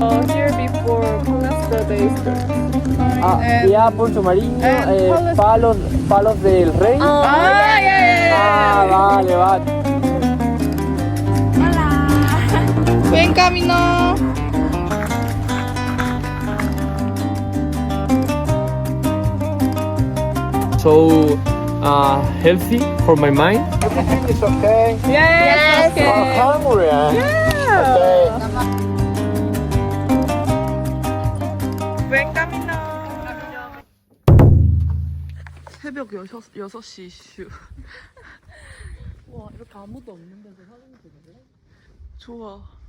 Uh, here before de. Ah, And- yeah, Puerto Mariño, and eh, Palos- Palos, del Rey. Ah, yeah, yeah, yeah. Ah, vale, vale. Buen camino. So uh, healthy for my mind. Everything is okay. Yes, okay. hungry. Yeah. Buen camino. 새벽 6, 6시 이슈. 와 이렇게 아무도 없는 데서 사진 찍을래? 좋아.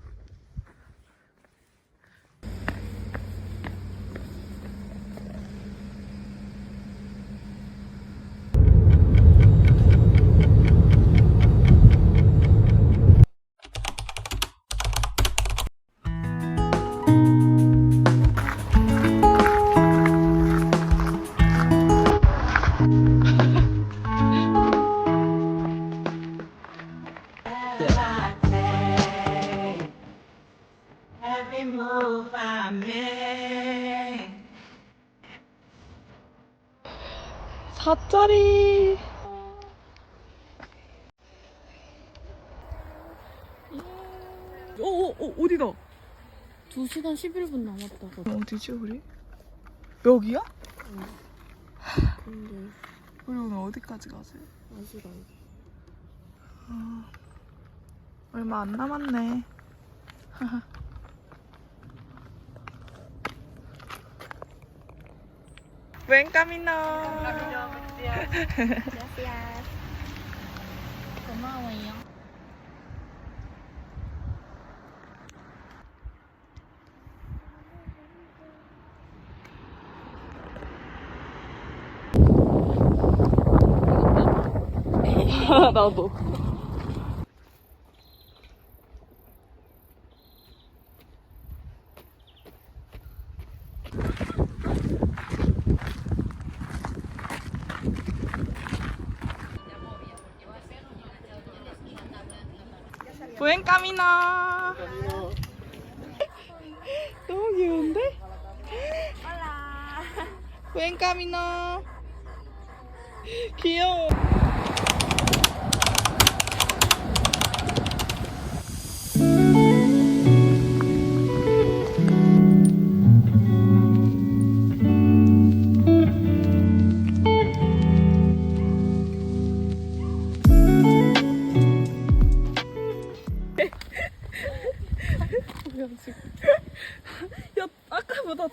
4짜리 어, 어, 어 어디다 2시간 11분 남았다고 어, 어디지 우리? 여기야? 응 근데 우리 오늘 어디까지 가세요? 아직 안 어, 얼마 안 남았네 Buen camino. 고마워요 나도. Buen camino. 너무 귀여운데? Buen camino. 귀여워.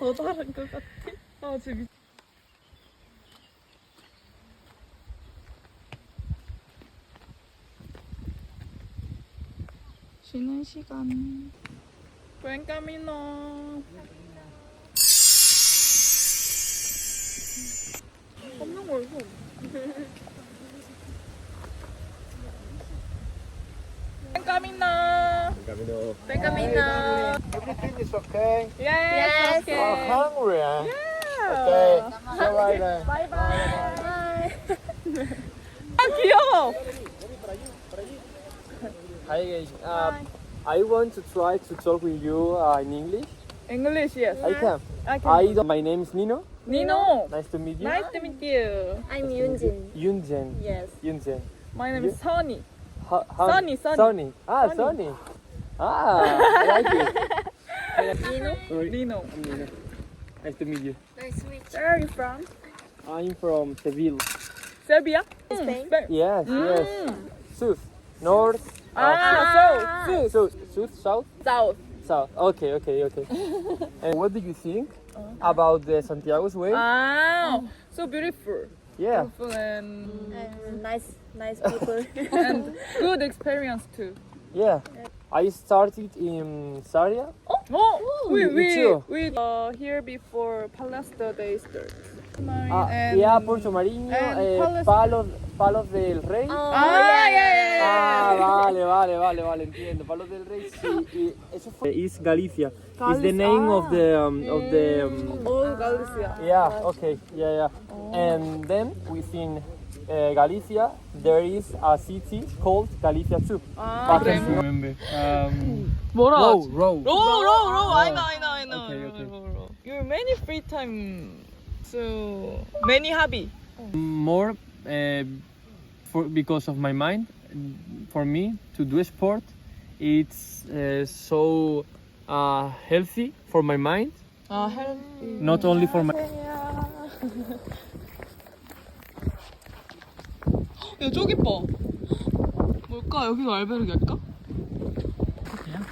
더 잘한 것 같아. 아, 재밌. 쉬는 시간. Buen camino. 없는 거. Buen camino. Camino. Buen camino. Everything is okay. Yes, okay. hungry. Yeah. See you later. 아, 귀여워. Hi guys. Uh, I want to try to talk with you uh, in English. English, yes. I can. I can. I my name is Nino. Nino. Nice to meet you. Nice to meet you. I'm Yunjin Yunjen. Yes Yunjen. My name is Sunny. How, how, Sunny, Sunny. Sunny. Ah, Sunny. Sunny. Ah, I like it. Nino Sorry, Nino. I'm Nino. Nice to meet you. Nice to meet you. Where are you from? I'm from Seville. Serbia? Spain? Spain. Yes, yes. Mm. South, north, Ah, so, south, south, south, south. south. Okay, okay, okay. and what do you think about the Santiago's way? Ah, so beautiful. yeah. Beautiful and, And nice nice people and good experience too. Yeah. I started in Saria. Oh, we me we too. we uh, here before Palacio de Easter. Ah, And- yeah, Puerto Mariño, and eh, Palos- Palos, Palos del Rey. Oh, Ah, yeah, yeah, yeah. Ah, vale, vale, vale, vale, entiendo. Palos del Rey, sí. Y eso fue. Is Galicia. Is the Galicia. name of the um, of the. Um, Oh, Galicia. yeah. Okay. Yeah, yeah. And then within uh, Galicia, there is a city called Galicia too. 아 I 그래? can't remember. Um, 뭐라 row, 하지? row. 로우 로우 로우 I know I know I know Okay, okay. 로우, 로우. Your many free time so many hobby More uh, for because of my mind. For me to do sport, it's uh, so uh, healthy for my mind, 아 healthy not only for my. 야 저기 봐 뭘까 여기가 알베르기일까? 그냥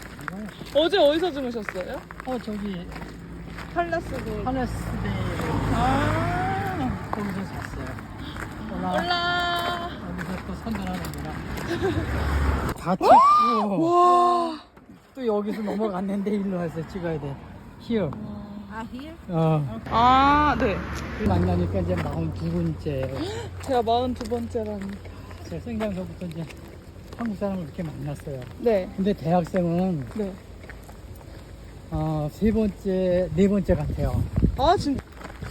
어제 어디서 주무셨어요? 어 저기 팔라스도 팔레스데 아 거기서 잤어요. 올라 올라 여기서 또 선전하는구나. 다 찍고 와 또 여기서 넘어갔는데 일로 와서 찍어야 돼. Here. 아, here? 어. 아, 네. 만나니까 이제 마흔 두 번째. 제가 42번째라니까. 제가 생장서부터 이제 한국 사람을 이렇게 만났어요. 네. 근데 대학생은 네. 어, 세 번째, 네 번째 같아요. 아, 진짜.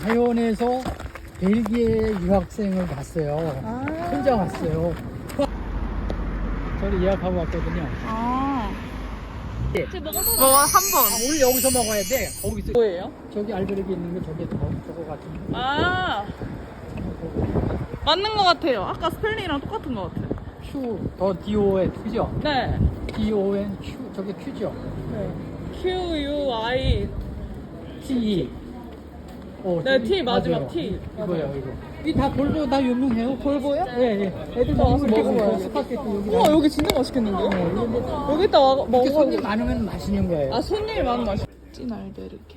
자연에서 벨기에 유학생을 봤어요. 아. 혼자 왔어요. 저를 예약하고 왔거든요. 아. 먹어, 한 번. 아, 오늘 여기서 먹어야 돼. 거기서 뭐예요? 저기 알베르기 있는 거 저기 저, 저거 같은 거. 아. 맞는 것 같아요. 아까 스펠링이랑 똑같은 것 같아요. Q 더 D O N Q죠? 네. D O N Q 저게 Q죠? 네. Q, U, I. T E. 어, 네, T 마지막 맞아요. T. 이거요 이거. 이다 골보 다 유명해요. 골보요? 예 예. 애들 다 와서. 먹고 스파게티 여기. 우와, 여기 진짜 맛있겠는데요? 네, 이런데 여기 있다 와, 먹어. 손님 많으면 맛있는 거예요. 아, 손님이 많은 맛이. 찐 알베르게.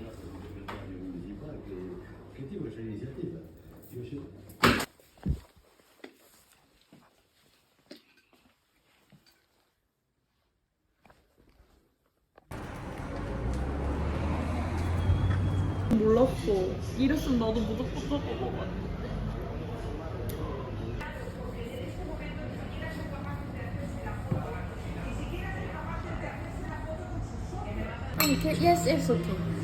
몰랐어. 이랬으면 나도 무조건 사고 먹었는데. Okay, yes, it's okay.